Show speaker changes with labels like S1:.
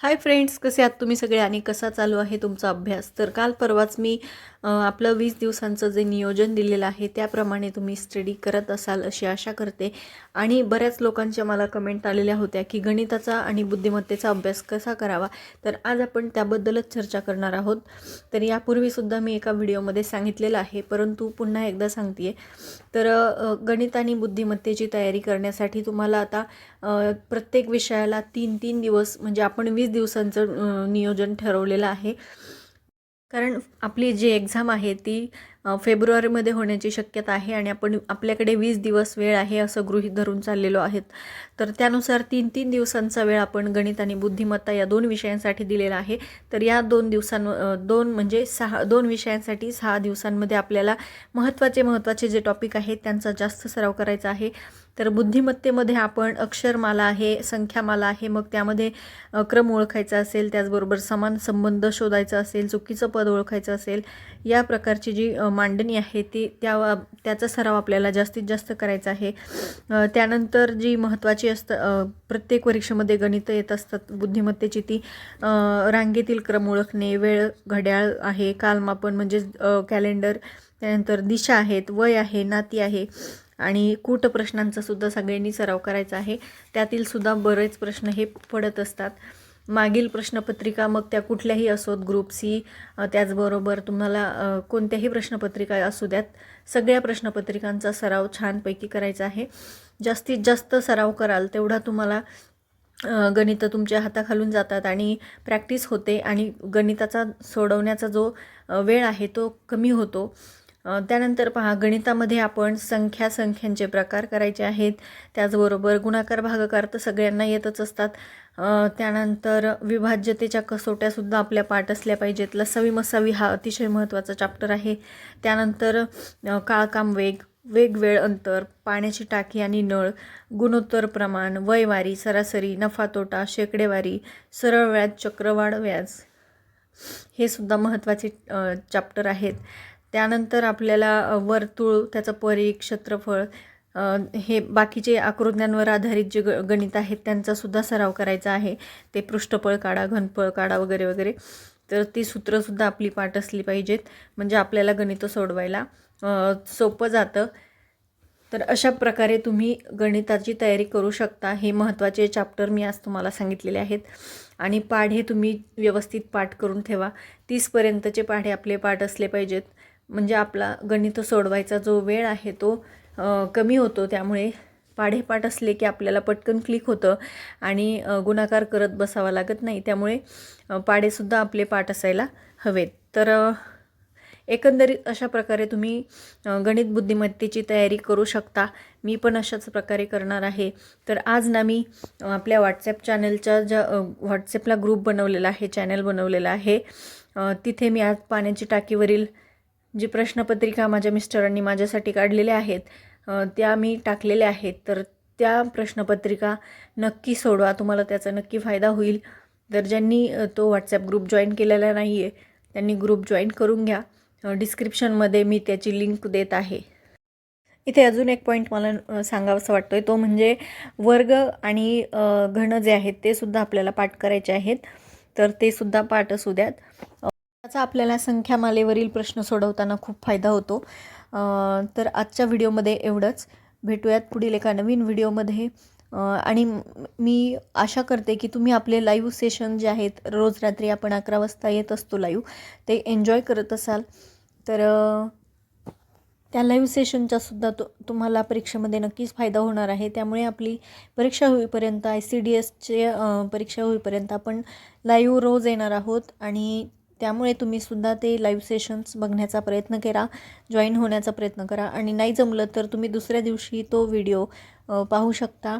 S1: Hi friends कसे आहात तुम्ही सगळे आणि कसा चालू आहे तुमचा अभ्यास? तर काल परवाच मी आपलं वीस दिवसांचं जे नियोजन दिलेलं आहे त्याप्रमाणे तुम्ही स्टडी करत असाल अशी आशा करते. आणि बऱ्याच लोकांच्या मला कमेंट आलेल्या होत्या की गणिताचा आणि बुद्धिमत्तेचा अभ्यास कसा करावा? तर आज आपण त्याबद्दलच चर्चा करणार आहोत. तर यापूर्वीसुद्धा मी एका व्हिडिओमध्ये सांगितलेलं आहे परंतु पुन्हा एकदा सांगते तर गणित आणि बुद्धिमत्तेची तयारी करण्यासाठी तुम्हाला आता प्रत्येक विषयाला तीन तीन दिवस म्हणजे आपण वीस दिवसांचं नियोजन ठरवलेलं आहे. कारण आपली जी एक्झाम आहे ती फेब्रुवारीमध्ये होण्याची शक्यता आहे आणि आपण आपल्याकडे वीस दिवस वेळ आहे असं गृहीत धरून चाललेलो आहेत. तर त्यानुसार तीन तीन दिवसांचा वेळ आपण गणित आणि बुद्धिमत्ता या दोन विषयांसाठी दिलेला आहे. तर या दोन दिवसां दोन म्हणजे सहा दोन विषयांसाठी सहा दिवसांमध्ये आपल्याला महत्त्वाचे महत्त्वाचे जे टॉपिक आहेत त्यांचा जास्त सराव करायचा आहे. तर बुद्धिमत्तेमध्ये आपण अक्षरमाला आहे संख्यामाला आहे मग त्यामध्ये क्रम ओळखायचा असेल त्याचबरोबर समान संबंध शोधायचा असेल चुकीचं पद ओळखायचं असेल या प्रकारची जी मांडणी आहे ती त्या त्याचा सराव आपल्याला जास्तीत जास्त करायचा आहे. त्यानंतर जी महत्त्वाची असतं प्रत्येक परीक्षेमध्ये गणितं येत असतात बुद्धिमत्तेची ती रांगेतील क्रम ओळखणे वेळ घड्याळ आहे कालमापन म्हणजे कॅलेंडर त्यानंतर दिशा आहेत वय आहे नाती आहे आणि कूट प्रश्नांचा सुद्धा सगळ्यांनी सराव करायचा आहे. त्यातील सुद्धा बरेच प्रश्न हे पडत असतात. मागील प्रश्नपत्रिका मग त्या कुठल्याही असोत ग्रुप सी त्याचबरोबर तुम्हाला कोणत्याही प्रश्नपत्रिका असू द्यात. सगळ्या प्रश्नपत्रिकांचा सराव छानपैकी करायचा आहे. जास्तीत जास्त सराव कराल तेवढा तुम्हाला गणितं तुमच्या हाताखालून जातात आणि प्रॅक्टिस होते आणि गणिताचा सोडवण्याचा जो वेळ आहे तो कमी होतो. त्यानंतर पहा गणितामध्ये आपण संख्या संख्यांचे प्रकार करायचे आहेत. त्याचबरोबर गुणाकार भागाकार तर सगळ्यांना येतच असतात. त्यानंतर विभाज्यतेच्या कसोट्यासुद्धा आपल्या पाठ असल्या पाहिजेत. लसावी मसावी हा अतिशय महत्त्वाचा चॅप्टर आहे. त्यानंतर काळकाम वेग वेग वेळ अंतर पाण्याची टाकी आणि नळ गुणोत्तर प्रमाण वयवारी सरासरी नफा तोटा शेकडेवारी सरळ व्याज चक्रवाढ व्याज हे सुद्धा महत्त्वाचे चॅप्टर आहेत. त्यानंतर आपल्याला वर्तुळ त्याचं परीघ क्षेत्रफळ हे बाकीचे आकृत्यांवर आधारित जे ग गणित आहेत त्यांचासुद्धा सराव करायचा आहे. ते पृष्ठफळ काढा घनफळ काढा वगैरे वगैरे. तर ती सूत्रंसुद्धा आपली पाठ असली पाहिजेत. म्हणजे आपल्याला गणितं सोडवायला सोपं जातं. तर अशा प्रकारे तुम्ही गणिताची तयारी करू शकता. हे महत्त्वाचे चॅप्टर मी आज तुम्हाला सांगितलेले आहेत. आणि पाढे तुम्ही व्यवस्थित पाठ करून ठेवा. तीसपर्यंतचे पाढे आपले पाठ असले पाहिजेत. म्हणजे आपला गणित सोडवायचा जो वेळ आहे तो कमी होतो. त्यामुळे पाढेपाठ असले की आपल्याला पटकन क्लिक होतं आणि गुणाकार करत बसावा लागत नाही. त्यामुळे पाढेसुद्धा आपले पाठ असायला हवेत. तर एकंदरीत अशा प्रकारे तुम्ही गणित बुद्धिमत्तेची तयारी करू शकता. मी पण अशाच प्रकारे करणार आहे. तर आज ना मी आपल्या व्हॉट्सॲप चॅनलच्या ज्या व्हॉट्सॲपला ग्रुप बनवलेला आहे चॅनल बनवलेला आहे. तिथे मी आज पाण्याची टाकीवरील जी प्रश्नपत्रिका माझ्या मिस्टरांनी माझ्यासाठी काढलेल्या आहेत त्या मी टाकलेल्या आहेत. तर त्या प्रश्नपत्रिका नक्की सोडवा. तुम्हाला त्याचा नक्की फायदा होईल. तर ज्यांनी तो व्हॉट्सॲप ग्रुप जॉईन केलेला नाही आहे त्यांनी ग्रुप जॉईन करून घ्या. डिस्क्रिप्शनमध्ये मी त्याची लिंक देत आहे. इथे अजून एक पॉईंट मला सांगावासा वाटतो आहे तो म्हणजे वर्ग आणि घण घन जे आहेत ते सुद्धा आपल्याला पाठ करायचे आहेत. तर ते सुद्धा पाठ असू द्यात. त्याचा आपल्याला संख्यामालेवरील प्रश्न सोडवताना खूप फायदा होतो. तर आजच्या व्हिडिओमध्ये एवढंच. भेटूयात पुढील एका नवीन व्हिडिओमध्ये. आणि मी आशा करते की तुम्ही आपले लाईव्ह सेशन जे आहेत रोज रात्री आपण अकरा वाजता येत असतो लाईव्ह ते एन्जॉय करत असाल. तर त्या लाईव्ह सेशनचा सुद्धा तो तुम्हाला परीक्षेमध्ये नक्कीच फायदा होणार आहे. त्यामुळे आपली परीक्षा होईपर्यंत आय सी डी एसचे परीक्षा होईपर्यंत आपण लाईव्ह रोज येणार आहोत. आणि त्यामुळे तुम्हीसुद्धा ते लाईव्ह सेशन्स बघण्याचा प्रयत्न करा जॉईन होण्याचा प्रयत्न करा. आणि नाही जमलं तर तुम्ही दुसऱ्या दिवशी तो व्हिडिओ पाहू शकता.